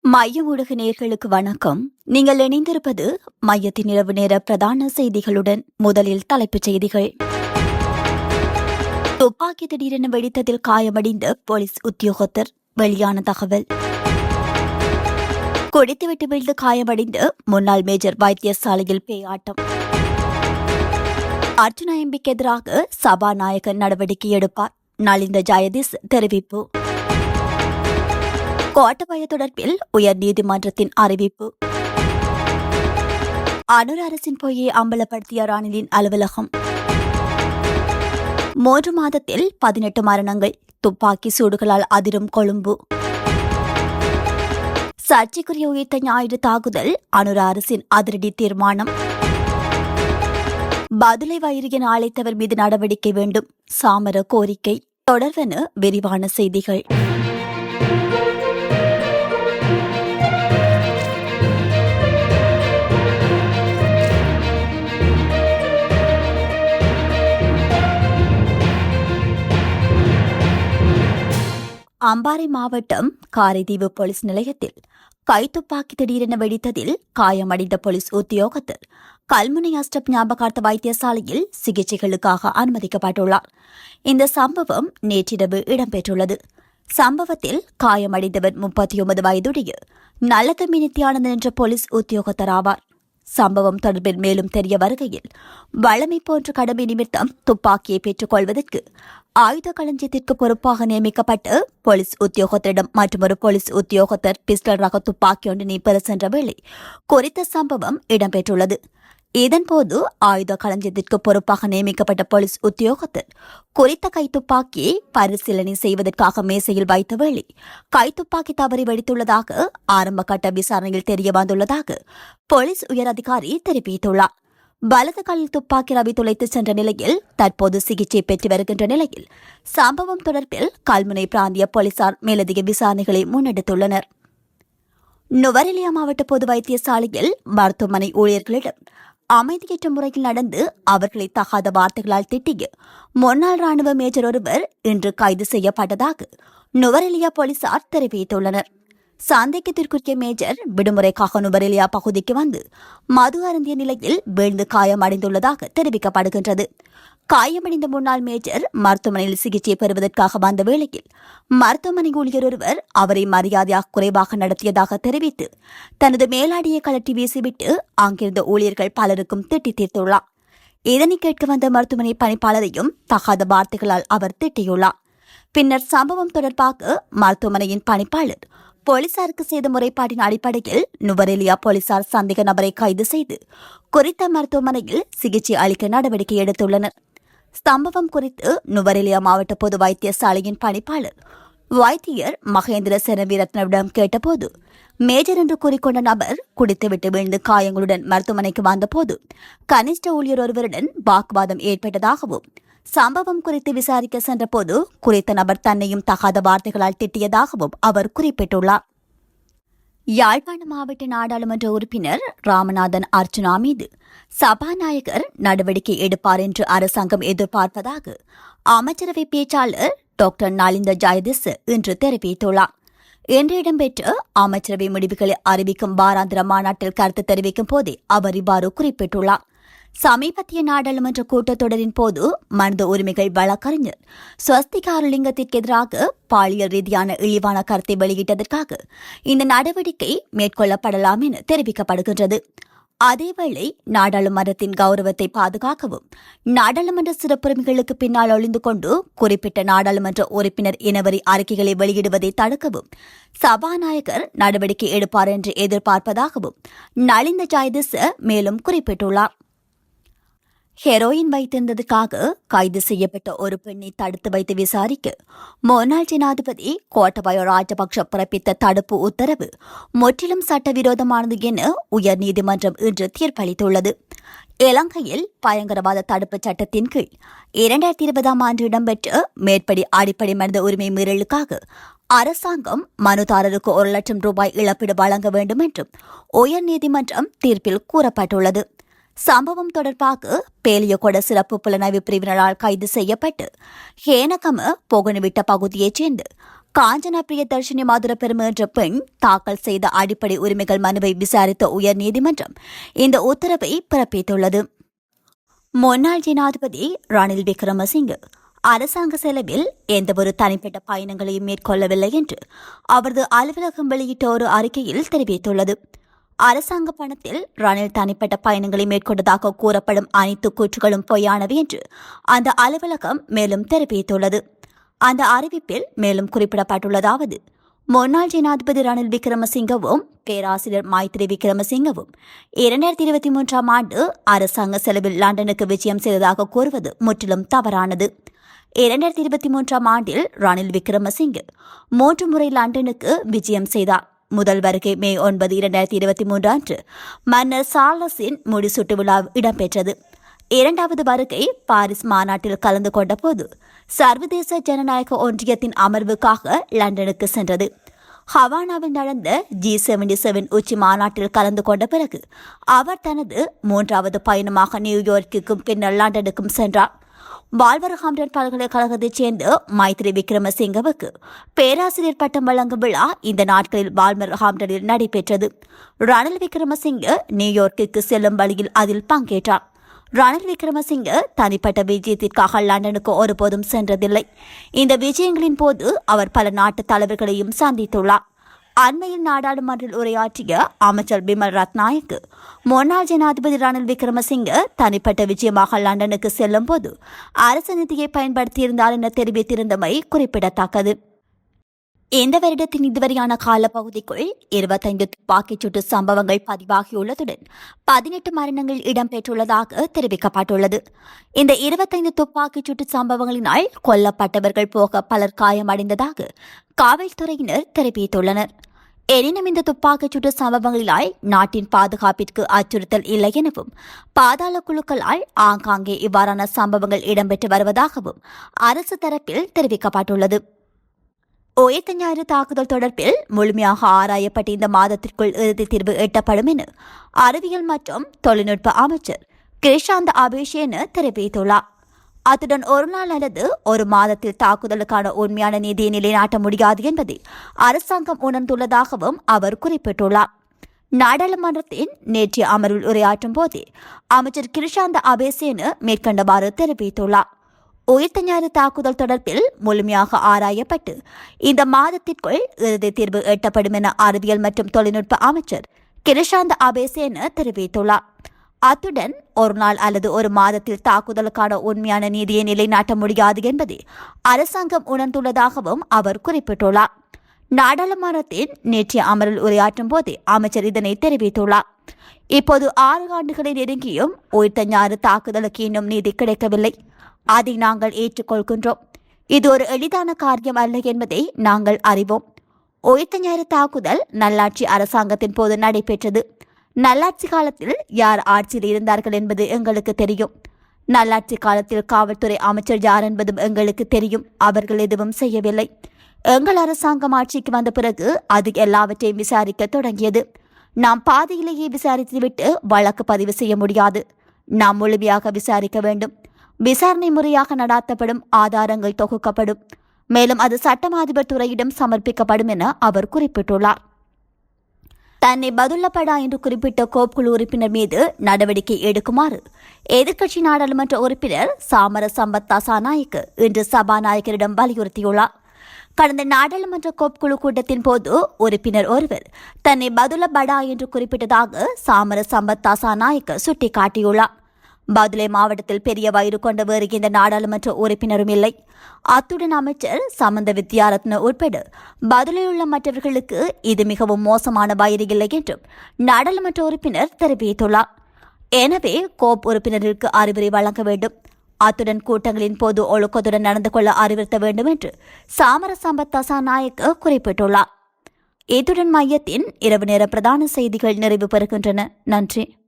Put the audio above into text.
மைய ஊடக நேர்களுக்கு வணக்கம். நீங்கள் இணைந்திருப்பது மையத்தின் இரவு நேர பிரதான செய்திகளுடன் முதலில் தலைப்புச் செய்திகள். துப்பாக்கி திடீரென வெடித்ததில் காயமடைந்த போலீஸ் உத்தியோகத்தர் வெளியான தகவல். கொடித்துவிட்டு விழுந்து காயமடைந்த முன்னாள் மேஜர் வைத்தியசாலையில் பேயாட்டம். அர்ஜுனா எம்பிக்கு எதிராக சபாநாயகர் நடவடிக்கை எடுப்பார். நலிந்த ஜெயதீஷ் தெரிவிப்பு. கோட்டபய தொடர்பில் உயர்நீதிமன்றத்தின் அறிவிப்பு. அனுர் அரசின் பொய்யை அம்பலப்படுத்திய ராணிலின் அலுவலகம். மூன்று மாதத்தில் பதினெட்டு மரணங்கள் துப்பாக்கி சூடுகளால் அதிரும் கொழும்பு. சர்ச்சைக்குரிய உயிர்த்த ஞாயிறு தாக்குதல் அனுர அரசின் அதிரடி தீர்மானம். பதிலை வயிறு என அழைத்தவர் மீது நடவடிக்கை வேண்டும் சாமர கோரிக்கை. தொடர்வென விரிவான செய்திகள். அம்பாறை மாவட்டம் காரைதீவு போலீஸ் நிலையத்தில் கைத்துப்பாக்கி திடீரென வெடித்ததில் காயமடைந்த போலீஸ் உத்தியோகத்தர் கல்முனை அஸ்டப் ஞாபகார்த்த வைத்தியசாலையில் சிகிச்சைகளுக்காக அனுமதிக்கப்பட்டுள்ளார். இந்த சம்பவம் நேற்றிரவு இடம்பெற்றுள்ளது. சம்பவத்தில் காயமடைந்தவர் முப்பத்தி ஒன்பது வயதுடைய நல்லதம்பி நித்யானந்தன் என்ற போலீஸ் உத்தியோகத்தர் ஆவார். சம்பவம் தொடர்பில் மேலும் தெரிய வருகையில் வளமை போன்ற கடமை நிமித்தம் துப்பாக்கியை பெற்றுக் கொள்வதற்கு ஆயுத களஞ்சியத்திற்கு பொறுப்பாக நியமிக்கப்பட்டு போலீஸ் உத்தியோகத்தரிடம் மற்றொரு போலீஸ் உத்தியோகத்தர் பிஸ்டல் ரக துப்பாக்கி ஒன்றினை பெற சென்ற வேளை குறித்த சம்பவம் இடம்பெற்றுள்ளது. இதன்போது ஆயுத களஞ்சியத்திற்கு பொறுப்பாக நியமிக்கப்பட்ட போலீஸ் உத்தியோகத்தர் குறித்த கைத்துப்பாக்கியை பரிசீலனை செய்வதற்காக மேசையில் வைத்த வேளை கைத்துப்பாக்கி தவறி வெடித்துள்ளதாக ஆரம்ப கட்ட விசாரணையில் தெரிய வந்துள்ளதாக போலீஸ் உயரதிகாரி தெரிவித்துள்ளார். வலது காலில் துப்பாக்கி ரவி துளைத்து சென்ற நிலையில் தற்போது சிகிச்சை பெற்று வருகின்ற நிலையில் சம்பவம் தொடர்பில் கல்முனை பிராந்திய போலீசார் மேலதிக விசாரணைகளை முன்னெடுத்துள்ளனர். நுவரெலியா மாவட்ட பொது வைத்தியசாலையில் மருத்துவமனை ஊழியர்களிடம் அமைதியற்ற முறையில் நடந்து அவர்களை தகாத வார்த்தைகளால் திட்டிய முன்னாள் ராணுவ மேஜர் ஒருவர் இன்று கைது செய்யப்பட்டதாக நுவரெலியா போலீசார் தெரிவித்துள்ளனர். சந்தேகத்திற்குரிய மேஜர் விடுமுறைக்காக நுவரெலியா பகுதிக்கு வந்து மது அருந்திய நிலையில் வீழ்ந்து காயமடைந்துள்ளதாக தெரிவிக்கப்படுகின்றது. காயமடைந்த முன்னாள் மேஜர் மருத்துவமனையில் சிகிச்சை பெறுவதற்காக வந்த வேளையில் மருத்துவமனை ஊழியர் ஒருவர் அவரை மரியாதையாக குறைவாக நடத்தியதாக தெரிவித்து தனது மேலாடியை கலட்டி வீசிவிட்டு அங்கிருந்த ஊழியர்கள் பலருக்கும் திட்டி தீர்த்துள்ளார். இதனை கேட்க வந்த மருத்துவமனை பணிப்பாளரையும் தகாத வார்த்தைகளால் அவர் திட்டியுள்ளார். பின்னர் சம்பவம் தொடர்பாக மருத்துவமனையின் பணிப்பாளர் போலீசாருக்கு செய்த முறைப்பாட்டின் அடிப்படையில் நுவரெலியா போலீசார் சந்தேக நபரை கைது செய்து குறித்த மருத்துவமனையில் சிகிச்சை அளிக்க நடவடிக்கை எடுத்துள்ளனர். சம்பவம் குறித்து நுவரெலியா மாவட்ட பொது வைத்தியசாலையின் பணிப்பாளர் வைத்தியர் மகேந்திர செனவீரத்னவிடம் கேட்டபோது மேஜர் என்று கூறிக்கொண்ட நபர் குடித்துவிட்டு வீழ்ந்து காயங்களுடன் மருத்துவமனைக்கு வந்தபோது கனிஷ்ட ஊழியர் ஒருவருடன் வாக்குவாதம் ஏற்பட்டதாகவும் சம்பவம் குறித்து விசாரிக்க சென்றபோது குறித்த நபர் தன்னையும் தகாத வார்த்தைகளால் திட்டியதாகவும் அவர் குறிப்பிட்டுள்ளார். யாழ்ப்பாண மாவட்ட நாடாளுமன்ற உறுப்பினர் ராமநாதன் அர்ச்சுனா மீது சபாநாயகர் நடவடிக்கை எடுப்பார் என்று அரசாங்கம் எதிர்பார்ப்பதாக அமைச்சரவை பேச்சாளர் டாக்டர் நலிந்த ஜெயதிஸ் இன்று தெரிவித்துள்ளார். இன்று இடம்பெற்ற அமைச்சரவை முடிவுகளை அறிவிக்கும் வாராந்திர மாநாட்டில் கருத்து தெரிவிக்கும் போதே அவர் இவ்வாறு குறிப்பிட்டுள்ளார். சமீபத்திய நாடாளுமன்ற கூட்டத்தொடரின் போது மனித உரிமைகள் வழக்கறிஞர் ஸ்வஸ்திகாரலிங்கத்திற்கு எதிராக பாலியல் ரீதியான இழிவான கருத்தை வெளியிட்டதற்காக இந்த நடவடிக்கை மேற்கொள்ளப்படலாம் என தெரிவிக்கப்படுகின்றது. அதேவேளை நாடாளுமன்றத்தின் கௌரவத்தை பாதுகாக்கவும் நாடாளுமன்ற சிறப்புரிமைகளுக்கு பின்னால் ஒளிந்து கொண்டு குறிப்பிட்ட நாடாளுமன்ற உறுப்பினர் இனவரி அறிக்கைகளை வெளியிடுவதை தடுக்கவும் சபாநாயகர் நடவடிக்கை எடுப்பார் என்று எதிர்பார்ப்பதாகவும் நலிந்த ஜாயதிச மேலும் குறிப்பிட்டுள்ளார். ஹெரோயின் வைத்திருந்ததுக்காக கைது செய்யப்பட்ட ஒரு பெண்ணை தடுத்து வைத்து விசாரிக்க முன்னாள் ஜனாதிபதி கோட்டபய ராஜபக்ஷ பிறப்பித்த தடுப்பு உத்தரவு முற்றிலும் சட்டவிரோதமானது என உயர்நீதிமன்றம் இன்று தீர்ப்பளித்துள்ளது. இலங்கையில் பயங்கரவாத தடுப்புச் சட்டத்தின் கீழ் இரண்டாயிரத்தி இருபதாம் ஆண்டு இடம்பெற்ற மேற்படி அடிப்படை மனித உரிமை மீறலுக்காக அரசாங்கம் மனுதாரருக்கு ஒரு லட்சம் ரூபாய் இழப்பீடு வழங்க வேண்டும் என்றும் உயர்நீதிமன்றம் தீர்ப்பில் கூறப்பட்டுள்ளது. சம்பவம் தொடர்பாக பேலியகொட சிறப்பு புலனாய்வு பிரிவினரால் கைது செய்யப்பட்டு ஹேனகம புகனுவிட்ட பகுதியைச் சேர்ந்து காஞ்சனா பிரியதர்ஷினி மதுரபெருமை என்ற பெண் தாக்கல் செய்த அடிப்படை உரிமைகள் மனுவை விசாரித்த உயர்நீதிமன்றம் இந்த உத்தரவை பிறப்பித்துள்ளது. முன்னாள் ஜனாதிபதி ரணில் விக்ரமசிங்கே அரசாங்க செலவில் எந்தவொரு தனிப்பட்ட பயணங்களையும் மேற்கொள்ளவில்லை என்று அவரது அலுவலகம் வெளியிட்ட ஒரு அறிக்கையில் தெரிவித்துள்ளது. அரசாங்க பணத்தில் ரணில் தனிப்பட்ட பயணங்களை மேற்கொண்டதாக கூறப்படும் அனைத்து கூற்றுகளும் பொய்யானவை என்று அந்த அலுவலகம் மேலும் தெரிவித்துள்ளது. அந்த அறிவிப்பில் மேலும் குறிப்பிடப்பட்டுள்ளதாவது முன்னாள் ஜனாதிபதி ரணில் விக்ரமசிங்கவும் பேராசிரியர் மைத்ரி விக்ரமசிங்கவும் இரண்டாயிரத்தி இருபத்தி மூன்றாம் ஆண்டு அரசாங்க செலவில் லண்டனுக்கு விஜயம் செய்ததாக கூறுவது முற்றிலும் தவறானது. இரண்டாயிரத்தி இருபத்தி மூன்றாம் ஆண்டில் ரணில் விக்ரமசிங்கே மூன்று முறை லண்டனுக்கு விஜயம் செய்தார். முதல் வருகை மே ஒன்பது இரண்டாயிரத்தி இருபத்தி மூன்று அன்று மன்னர் சார்லஸின் முடிசூட்டு விழா இடம்பெற்றது. இரண்டாவது வருகை பாரிஸ் மாநாட்டில் கலந்து கொண்ட போது சர்வதேச ஜனநாயக ஒன்றியத்தின் அமர்வுக்காக லண்டனுக்கு சென்றது. ஹவானாவில் நடந்த ஜி செவன்டி செவன் உச்சி மாநாட்டில் கலந்து கொண்ட பிறகு அவர் தனது மூன்றாவது பயணமாக நியூயார்க்குக்கும் பின்னர் லண்டனுக்கும் சென்றார். வால்வர்ஹாம்டன் பல்கலைக்கழகத்தைச் சேர்ந்த மைத்ரி விக்ரமசிங்கவுக்கு பேராசிரியர் பட்டம் வழங்கும் விழா இந்த நாட்களில் வால்வர்ஹாம்டனில் நடைபெற்றது. ரணில் விக்ரமசிங்க நியூயார்க்கிற்கு செல்லும் வழியில் அதில் பங்கேற்றார். ரணில் விக்ரமசிங்க தனிப்பட்ட விஜயத்திற்காக லண்டனுக்கு ஒருபோதும் சென்றதில்லை. இந்த விஜயங்களின் போது அவர் பல நாட்டு தலைவர்களையும் சந்தித்துள்ளார். அண்மையில் நாடாளுமன்றில் உரையாற்றிய அமைச்சர் பிமல் ரத்நாயக்கு முன்னாள் ஜனாதிபதி ரணில் விக்ரமசிங்க தனிப்பட்ட விஜயமாக லண்டனுக்கு செல்லும் போது அரசு நிதியை பயன்படுத்தியிருந்தார் என தெரிவித்திருந்தமை குறிப்பிடத்தக்கது. இந்த வருடத்தின் இதுவரையான காலப்பகுதிக்குள் இருபத்தைந்து துப்பாக்கிச் சூட்டு சம்பவங்கள் பதிவாகியுள்ளதுடன் பதினெட்டு மரணங்கள் இடம்பெற்றுள்ளதாக தெரிவிக்கப்பட்டுள்ளது. இந்த இருபத்தைந்து துப்பாக்கிச் சூட்டு சம்பவங்களினால் கொல்லப்பட்டவர்கள் போக பலர் காயமடைந்ததாக காவல்துறையினர் தெரிவித்துள்ளனர். எனினும் இந்த துப்பாக்கிச் சூட்டு சம்பவங்களால் நாட்டின் பாதுகாப்பிற்கு அச்சுறுத்தல் இல்லை எனவும் பாதாள குழுக்களால் ஆங்காங்கே இவ்வாறான சம்பவங்கள் இடம்பெற்று வருவதாகவும் அரசு தரப்பில் தெரிவிக்கப்பட்டுள்ளது. உயர்த்த ஞாயிறு தாக்குதல் தொடர்பில் முழுமையாக ஆராயப்பட்ட இந்த மாதத்திற்குள் இறுதி தீர்வு எட்டப்படும் என அறிவியல் மற்றும் தொழில்நுட்ப அமைச்சர் கிரிஷாந்த் அபிஷேன தெரிவித்துள்ளார். அத்துடன் ஒரு நாள் அல்லது ஒரு மாதத்தில் தாக்குதலுக்கான உண்மையான நிதியை நிலைநாட்ட முடியாது என்பதை அரசாங்கம் உணர்ந்துள்ளதாகவும் அவர் குறிப்பிட்டுள்ளார். நாடாளுமன்றத்தின் நேற்றைய அமர்வில் உரையாற்றும் போதே அமைச்சர் கிருஷாந்த அபேசேனு மேற்கண்டவாறு தெரிவித்துள்ளார். உயிர்த்த ஞாயிறு தாக்குதல் தொடர்பில் முழுமையாக ஆராயப்பட்டு இந்த மாதத்திற்குள் இறுதி தீர்வு எட்டப்படும் என அறிவியல் மற்றும் தொழில்நுட்ப அமைச்சர் கிருஷாந்த அபேசேனு தெரிவித்துள்ளார். அத்துடன் ஒரு நாள் அல்லது ஒரு மாதத்தில் தாக்குதலுக்கான உண்மையான நீதியை நிலைநாட்ட முடியாது என்பதை அரசாங்கம் உணர்ந்துள்ளதாகவும் அவர் குறிப்பிட்டுள்ளார். நாடாளுமன்றத்தின் நேற்றைய அமரில் உரையாற்றும் போது அமைச்சர் இதனை தெரிவித்துள்ளார். இப்போது ஆறு ஆண்டுகளை நெருங்கியும் உயிர்த்த ஞாறு தாக்குதலுக்கு இன்னும் நீதி கிடைக்கவில்லை. அதை நாங்கள் ஏற்றுக்கொள்கின்றோம். இது ஒரு எளிதான காரியம் அல்ல என்பதை நாங்கள் அறிவோம். உயிர்த்த ஞாயிறு தாக்குதல் நல்லாட்சி அரசாங்கத்தின் போது நடைபெற்றது. நல்லாட்சி காலத்தில் யார் ஆட்சியில் இருந்தார்கள் என்பது எங்களுக்கு தெரியும். நல்லாட்சி காலத்தில் காவல்துறை அமைச்சர் யார் என்பதும் எங்களுக்கு தெரியும். அவர்கள் எதுவும் செய்யவில்லை. எங்கள் அரசாங்கம் ஆட்சிக்கு வந்த பிறகு அது எல்லாவற்றையும் விசாரிக்க தொடங்கியது. நாம் பாதியிலேயே விசாரித்துவிட்டு வழக்கு பதிவு செய்ய முடியாது. நாம் முழுமையாக விசாரிக்க வேண்டும். விசாரணை முறையாக நடாத்தப்படும் ஆதாரங்கள் தொகுக்கப்படும். மேலும் அது சட்டமாதிபர் துறையிடம் சமர்ப்பிக்கப்படும் என அவர் குறிப்பிட்டுள்ளார். தன்னை பதுல்லப்படா என்று குறிப்பிட்ட கோப்குழு உறுப்பினர் மீது நடவடிக்கை எடுக்குமாறு எதிர்க்கட்சி நாடாளுமன்ற உறுப்பினர் சாமர சம்பத் தசாநாயக்கு இன்று சபாநாயகரிடம் வலியுறுத்தியுள்ளார். கடந்த நாடாளுமன்ற கோப்குழு கூட்டத்தின் போது உறுப்பினர் ஒருவர் தன்னை பதுல படா என்று குறிப்பிட்டதாக சாமர சம்பத் தசாநாயக்கு சுட்டிக்காட்டியுள்ளார். பதுலே மாவட்டத்தில் பெரிய வயிறு கொண்ட வேறு நாடாளுமன்ற உறுப்பினரும் இல்லை. அத்துடன் அமைச்சர் சமந்த வித்யாரத்ன உட்பட பதிலையுள்ள மற்றவர்களுக்கு இது மிகவும் மோசமான வயிறு இல்லை என்றும் நாடாளுமன்ற உறுப்பினர் தெரிவித்துள்ளார். எனவே கோப் உறுப்பினருக்கு அறிவுரை வழங்க வேண்டும். அத்துடன் கூட்டங்களின் போது ஒழுக்கத்துடன் நடந்து கொள்ள அறிவுறுத்த வேண்டும் என்று சாமர சம்பத் தசாநாயக்க குறிப்பிட்டுள்ளார். இத்துடன் மையத்தின் இரவு நேர பிரதான செய்திகள் நிறைவு பெறுகின்றன. நன்றி.